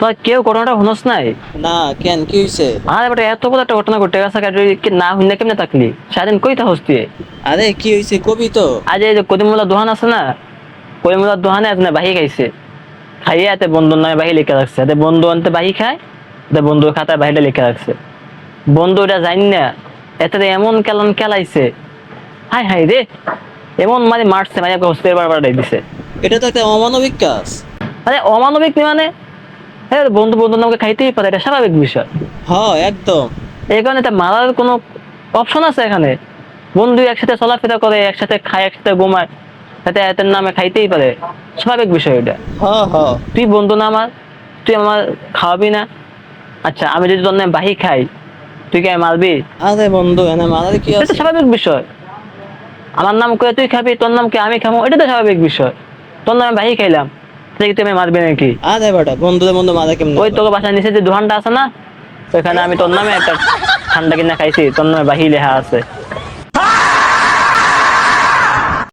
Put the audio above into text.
তোর কেউ ঘটনাটা শুনস নাই? না কেন? কি হইছে? আরে বেটা এত বড় একটা ঘটনা ঘটে গেছে কি না শুনলে কেমনে থাকলি? সারাদিন কই থাকস তুই? আরে কি হইছে কবি তো? আজ এই যে কদিমুল্লার দোকান আছে না কদিমুল্লার দোকানে আপনি বাহি খাইছে। খাইয়ে এতে বন্ধুর নামে বাহি লিখে রাখছে। এতে বন্ধু আনতে বাহি খায় এতে বন্ধুর খাতায় বাহিটা লিখে রাখছে। বন্ধু এটা জানি না এতে এমন কেলান কেলাইছে। হাই হাই রে এমন মানে মারছে মানে হসপিটাল বারবার দিছে। এটা তো একটা অমানবিক কাজ। আরে অমানবিক নি মানে? বন্ধু বন্ধুর নামকে খাইতেই পারে এটা স্বাভাবিক বিষয়। হ একদম। এই কারণে এটা মারার কোনো অপশন আছে এখানে? বন্ধু একসাথে চলাফেরা করে একসাথে খায় একসাথে ঘুমায় এতের নামে খাইতেই পারে। স্বাভাবিক বিষয় এটা। তুই বন্ধু না আমার তুই আমার খাওয়াবি না। আচ্ছা আমি যদি তোর নামে বাহি খাই তুই কি মারবি? আরে বন্ধু এনে মারার কি আছে? স্বাভাবিক বিষয়। আমার নাম করে তুই খাবি তোর নাম কে আমি খাব? এটা তো স্বাভাবিক বিষয়। তোর নামে বাহি খাইলাম। তুই তুমি মারবে নাকি? আরে বেটা বন্ধুদের বন্ধু মারা কেমন ওই তোকে বাসায় নিচে যে দোকানটা আছে না সেখানে আমি তোর নামে একটা ঠান্ডা কিনা খাইছি তোর নামে বাহি লেখা আছে।